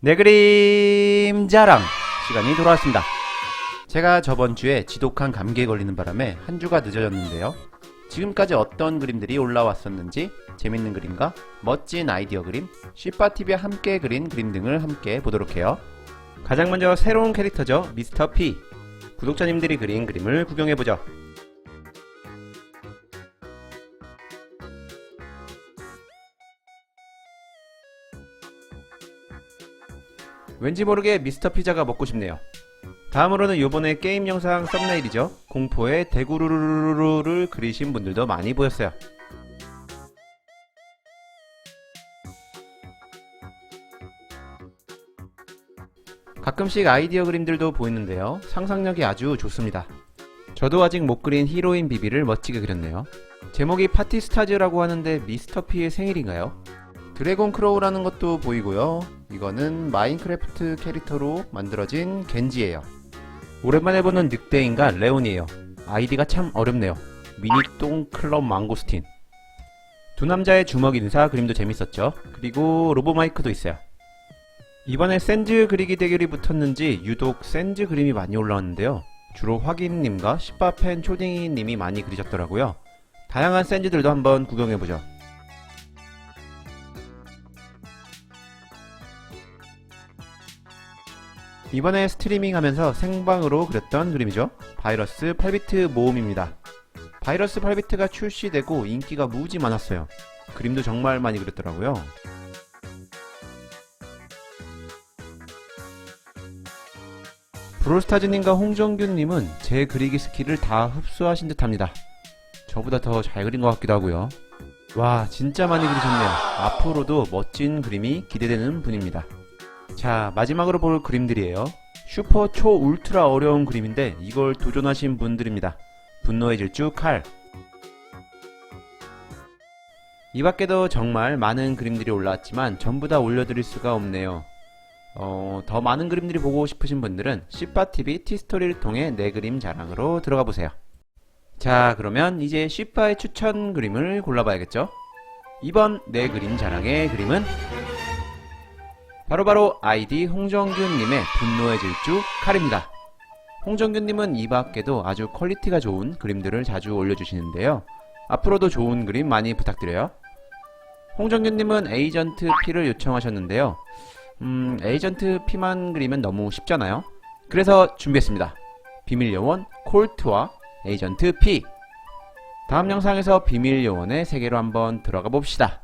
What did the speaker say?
내 그림 자랑 시간이 돌아왔습니다. 제가 저번 주에 지독한 감기에 걸리는 바람에 한 주가 늦어졌는데요. 지금까지 어떤 그림들이 올라왔었는지 재밌는 그림과 멋진 아이디어 그림, 쉬파TV와 함께 그린 그림 등을 함께 보도록 해요. 가장 먼저 새로운 캐릭터죠. 미스터 P. 구독자님들이 그린 그림을 구경해보죠. 왠지 모르게 미스터 피자가 먹고 싶네요. 다음으로는 요번에 게임 영상 썸네일이죠. 공포의 대구루루루를 그리신 분들도 많이 보였어요. 가끔씩 아이디어 그림들도 보이는데요. 상상력이 아주 좋습니다. 저도 아직 못 그린 히로인 비비를 멋지게 그렸네요. 제목이 파티 스타즈라고 하는데 미스터 피의 생일인가요? 드래곤 크로우라는 것도 보이고요. 이거는 마인크래프트 캐릭터로 만들어진 겐지예요. 오랜만에 보는 늑대 인간 레온이에요. 아이디가 참 어렵네요. 미니똥 클럽 망고스틴. 두 남자의 주먹 인사 그림도 재밌었죠. 그리고 로보마이크도 있어요. 이번에 샌즈 그리기 대결이 붙었는지 유독 샌즈 그림이 많이 올라왔는데요. 주로 확인님과 시바펜 초딩이님이 많이 그리셨더라고요. 다양한 샌즈들도 한번 구경해보죠. 이번에 스트리밍 하면서 생방으로 그렸던 그림이죠. 바이러스 8비트 모음입니다. 바이러스 8비트가 출시되고 인기가 무지 많았어요. 그림도 정말 많이 그렸더라고요. 브롤스타즈님과 홍정균님은 제 그리기 스킬을 다 흡수하신 듯 합니다. 저보다 더 잘 그린 것 같기도 하고요. 와, 진짜 많이 그리셨네요. 앞으로도 멋진 그림이 기대되는 분입니다. 자, 마지막으로 볼 그림들이에요. 슈퍼 초 울트라 어려운 그림인데 이걸 도전하신 분들입니다. 분노의 질주 칼. 이 밖에도 정말 많은 그림들이 올라왔지만 전부 다 올려드릴 수가 없네요. 어, 더 많은 그림들이 보고 싶으신 분들은 시파TV 티스토리를 통해 내 그림 자랑으로 들어가 보세요. 자, 그러면 이제 시파의 추천 그림을 골라봐야겠죠? 이번 내 그림 자랑의 그림은 바로바로 아이디 홍정균님의 분노의 질주 칼입니다. 홍정균님은 이 밖에도 아주 퀄리티가 좋은 그림들을 자주 올려주시는데요. 앞으로도 좋은 그림 많이 부탁드려요. 홍정균님은 에이전트 P를 요청하셨는데요. 음, 에이전트 P만 그리면 너무 쉽잖아요. 그래서 준비했습니다. 비밀 요원 콜트와 에이전트 P. 다음 영상에서 비밀 요원의 세계로 한번 들어가 봅시다.